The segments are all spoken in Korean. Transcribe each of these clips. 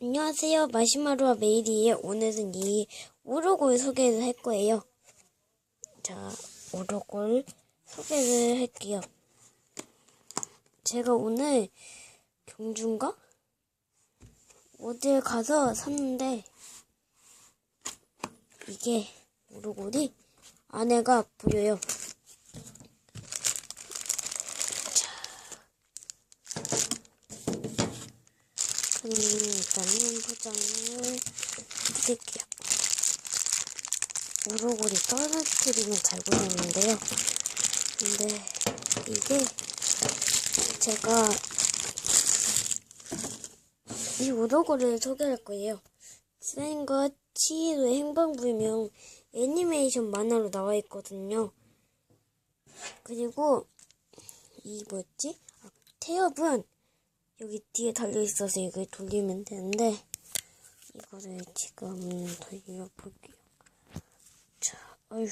안녕하세요. 마시마루와 메이리의 오늘은 이 오로골 소개를 할 거예요. 자, 오로골 소개를 할게요. 제가 오늘 경주인가? 어딜 가서 샀는데 이게 오로골이 안에가 보여요. 일단은 포장을 해드릴게요. 오로골이 떨어뜨리면 잘 보이는데요. 근데 이게 제가 이 오로골을 소개할 거예요. 스라임과 치이로의 행방불명 애니메이션 만화로 나와 있거든요. 그리고 이 뭐였지? 아, 태엽은 여기 뒤에 달려 있어서 이걸 돌리면 되는데 이거를 지금 돌려볼게요. 자, 어휴,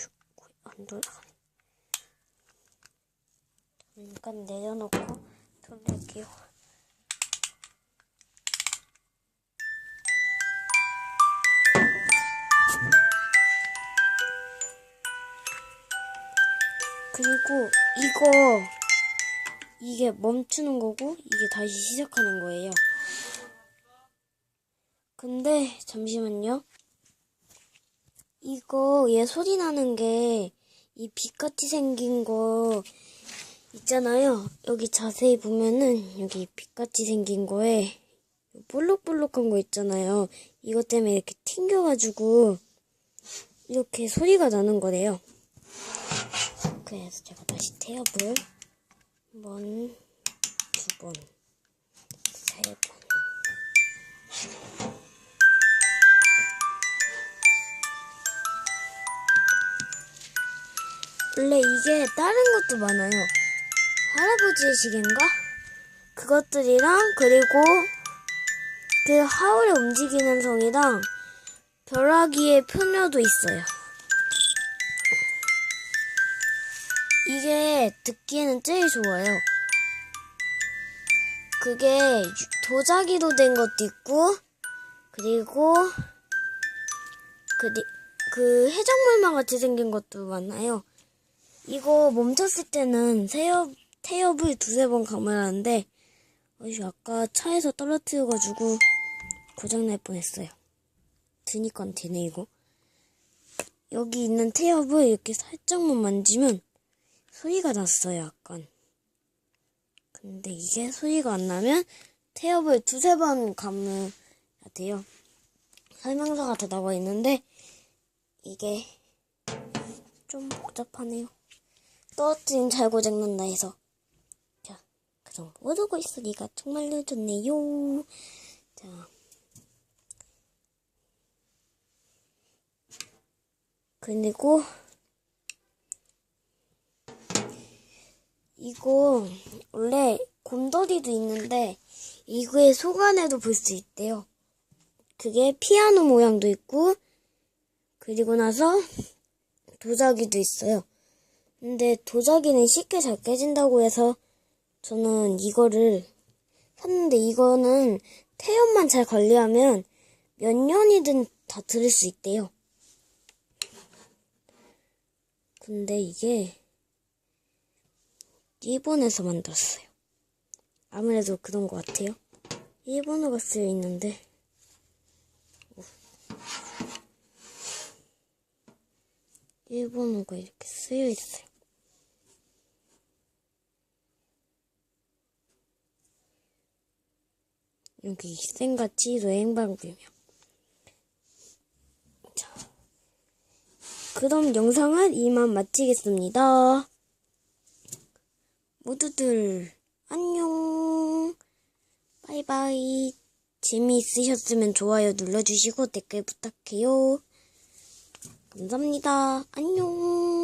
안 돌아가네. 잠깐 내려놓고 돌릴게요. 그리고 이거 이게 멈추는 거고 이게 다시 시작하는 거예요. 근데 잠시만요. 이거 얘 소리 나는 게 이 빛같이 생긴 거 있잖아요. 여기 자세히 보면은 여기 빛같이 생긴 거에 볼록볼록한 거 있잖아요. 이것 때문에 이렇게 튕겨가지고 이렇게 소리가 나는 거래요. 그래서 제가 다시 태엽을 한 번, 두 번, 세 번. 원래 이게 다른 것도 많아요. 할아버지의 시계인가? 그것들이랑 그리고 그 하울의 움직이는 성이랑 벼락이의 표녀도 있어요. 이게 듣기에는 제일 좋아요. 그게 도자기로 된 것도 있고, 그리고, 그리, 그 해적물만 같이 생긴 것도 많아요. 이거 멈췄을 때는 태엽, 태엽을 두세 번 감으라는데, 어이, 아까 차에서 떨어뜨려가지고 고장날 뻔했어요. 드니까 되네, 이거. 여기 있는 태엽을 이렇게 살짝만 만지면 소리가 났어요, 약간. 근데 이게 소리가 안 나면 태엽을 두세 번 감아야 돼요. 설명서가 다 나와 있는데 이게 좀 복잡하네요. 떨어뜨린 잘 고장난다 해서. 자, 그럼 모르고 있으니까 정말로 좋네요. 자. 그리고 이거 원래 곰돌이도 있는데 이거의 속 안에도 볼 수 있대요. 그게 피아노 모양도 있고 그리고 나서 도자기도 있어요. 근데 도자기는 쉽게 잘 깨진다고 해서 저는 이거를 샀는데 이거는 태엽만 잘 관리하면 몇 년이든 다 들을 수 있대요. 근데 이게 일본에서 만들었어요. 아무래도 그런 것 같아요. 일본어가 쓰여 있는데. 일본어가 이렇게 쓰여 있어요. 여기 생같이 여행방불명. 자, 그럼 영상은 이만 마치겠습니다. 모두들 안녕. 바이바이. 재미있으셨으면 좋아요 눌러주시고 댓글 부탁해요. 감사합니다. 안녕.